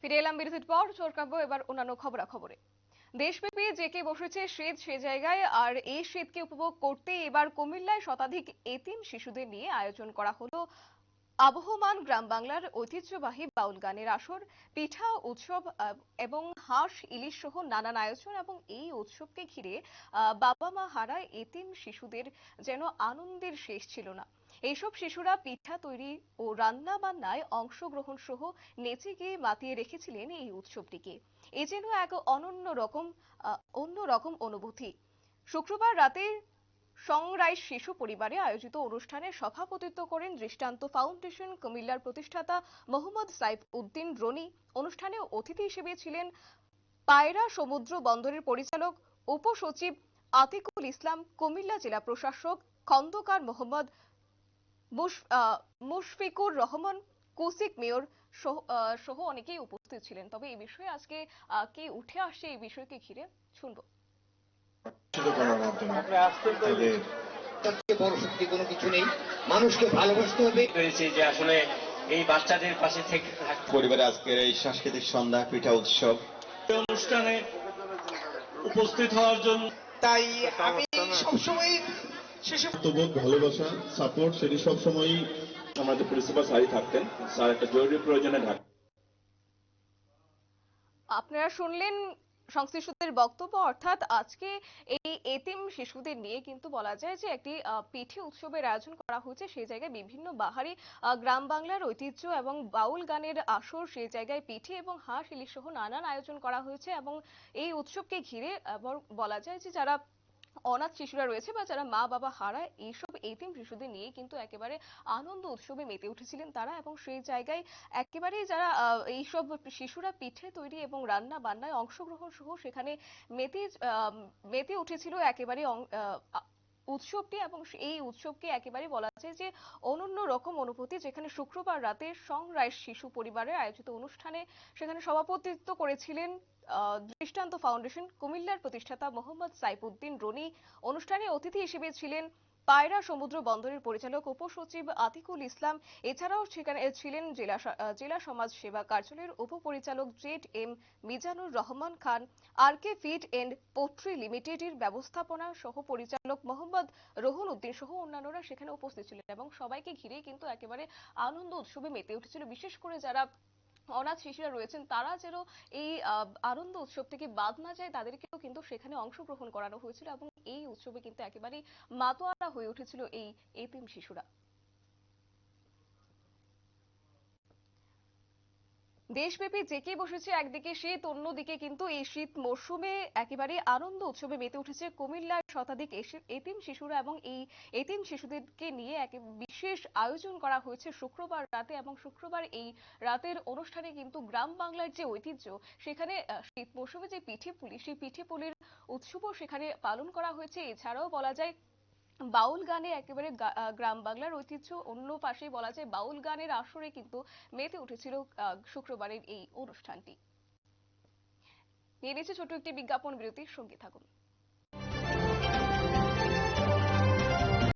ফিরে এলাম বিরতির পর চোরকাব্য এবার অন্যান্য খবরাখবরে। দেশব্যাপী জেকে বসেছে শীত সে জায়গায়, আর এই শীতকে উপভোগ করতে এবার কুমিল্লায় শতাধিক এতিম শিশুদের নিয়ে আয়োজন করা হলো আবহমান গ্রাম বাংলার ঐতিহ্যবাহী বাউল গানের আসর, পিঠা উৎসব এবং হাঁস ইলিশ সহ নানান আয়োজন, এবং এই উৎসবকে ঘিরে বাবা মা হারা এতিম শিশুদের যেন আনন্দের শেষ ছিল না। এইসব শিশুরা পিঠা তৈরি ও রান্না বান্নায় অংশগ্রহণ সহ নেচে গিয়ে মাতিয়ে রেখেছিলেন এই উৎসবটিকে। এ যেন এক অনন্য রকম অন্য রকম অনুভূতি। শুক্রবার রাতে সংরাই শিশু পরিবারে আয়োজিত অনুষ্ঠানে সভাপতিত্ব করেন দৃষ্টান্ত ফাউন্ডেশন কুমিল্লার প্রতিষ্ঠাতা মোহাম্মদ সাইফ উদ্দিন রনি। অনুষ্ঠানে অতিথি হিসেবে ছিলেন পায়রা সমুদ্র বন্দরের পরিচালক, উপসচিব আতিকুল ইসলাম, কুমিল্লা জেলা প্রশাসক খন্দকার মোহাম্মদ মুশফিকুর রহমান কুসিক মেয়র সহ অনেকেই উপস্থিত ছিলেন। তবে এই বিষয়ে আজকে কি উঠে আসছে এই বিষয়কে ঘিরে শুনব। বড় শক্তি কোনো কিছু নেই মানুষকে ভালোবাসতে হবে পেরেছি যে আসলে এই বাচ্চাদের পাশে থেকে থাকতে পরিবারে আজকের এই সাংস্কৃতিক সন্ধ্যা পিঠা উৎসব। অনুষ্ঠানে উপস্থিত হওয়ার জন্য তাই আমি সবসময় শিশু ভালোবাসা সাপোর্ট সেটি সবসময়ই আমাদের প্রিন্সিপাল স্যারই থাকতেন। স্যার একটা জরুরি প্রয়োজনে ঢাকা আপনারা শুনলেন সংশ্লিষ্টদের বক্তব্য অর্থাৎ আজকে এই এতিম শিশুদের নিয়ে কিন্তু বলা যায় যে একটি পিঠে উৎসবের আয়োজন করা হয়েছে। সেই জায়গায় বিভিন্ন বাহারি গ্রাম বাংলার ঐতিহ্য এবং বাউল গানের আসর সেই জায়গায় পিঠে এবং হাঁস ইলিশ সহ নানান আয়োজন করা হয়েছে এবং এই উৎসবকে ঘিরে বলা যায় যে যারা অনাথ শিশুরা রয়েছে বা যারা মা, বাবা হারায় এইসব এতিম শিশুদের নিয়ে কিন্তু একেবারে আনন্দ উৎসবে মেতে উঠেছিলেন তারা এবং সেই জায়গায় একেবারেই যারা এইসব শিশুরা পিঠে তৈরি এবং রান্না বান্নায় অংশগ্রহণ সহ সেখানে মেতে মেতে উঠেছিল একেবারে উৎসবটি এবং এই উৎসবকে একেবারে বলা যায় যে অনন্য রকম অনুভূতি যেখানে শুক্রবার রাতে সংরাইজ শিশু পরিবারের আয়োজিত অনুষ্ঠানে সেখানে সভাপতিত্ব করেছিলেন দৃষ্টান্ত ফাউন্ডেশন কুমিল্লার প্রতিষ্ঠাতা মোহাম্মদ সাইফুদ্দিন রনি। অনুষ্ঠানে অতিথি হিসেবে ছিলেন পায়রা সমুদ্র বন্দরের পরিচালক উপসচিব আতিকুল ইসলাম এছাড়াও সেখানে ছিলেন জেলা জেলা সমাজ সেবা কার্যালয়ের উপপরিচালক Z M Mizanur Rahman Khan R K feed and poultry লিমিটেডের ব্যবস্থাপনা সহ পরিচালক মোহাম্মদ রোহন উদ্দিন সহ অন্যান্যরা সেখানে উপস্থিত ছিলেন এবং সবাইকে ঘিরে কিন্তু একেবারে আনন্দ উৎসবে মেতে উঠেছিল। বিশেষ করে যারা অনাথ শিশুরা রয়েছেন, তারা যেন এই আনন্দ উৎসব থেকে বাদ না যায়, তাদেরকেও কিন্তু সেখানে অংশগ্রহণ করানো হয়েছিল এবং এই উৎসবে কিন্তু একেবারেই মাতোয়ারা হয়ে উঠেছিল এই এতিম শিশুরা। দেশব্যাপী জেকে বসেছে একদিকে শীত, অন্যদিকে কিন্তু এই শীত মরশুমে একেবারে আনন্দ উৎসবে মেতে উঠেছে কুমিল্লার শতাধিক এতিম শিশুরা এবং এই এতিম শিশুদেরকে নিয়ে এক বিশেষ আয়োজন করা হয়েছে শুক্রবার রাতে এবং শুক্রবার এই রাতের অনুষ্ঠানে কিন্তু গ্রাম বাংলার যে ঐতিহ্য, সেখানে শীত মরশুমে যে পিঠে পুলি, সেই পিঠে পুলির উৎসবও সেখানে পালন করা হয়েছে। এছাড়াও বলা যায় বাউল গানে একেবারে গ্রাম বাংলার ঐতিহ্য অন্য পাশে বলা যায় বাউল গানের আসরে কিন্তু মেতে উঠেছিল শুক্রবারের এই অনুষ্ঠানটি। নিয়ে নিচ্ছে ছোট একটি বিজ্ঞাপন বিরতির সঙ্গে থাকুন।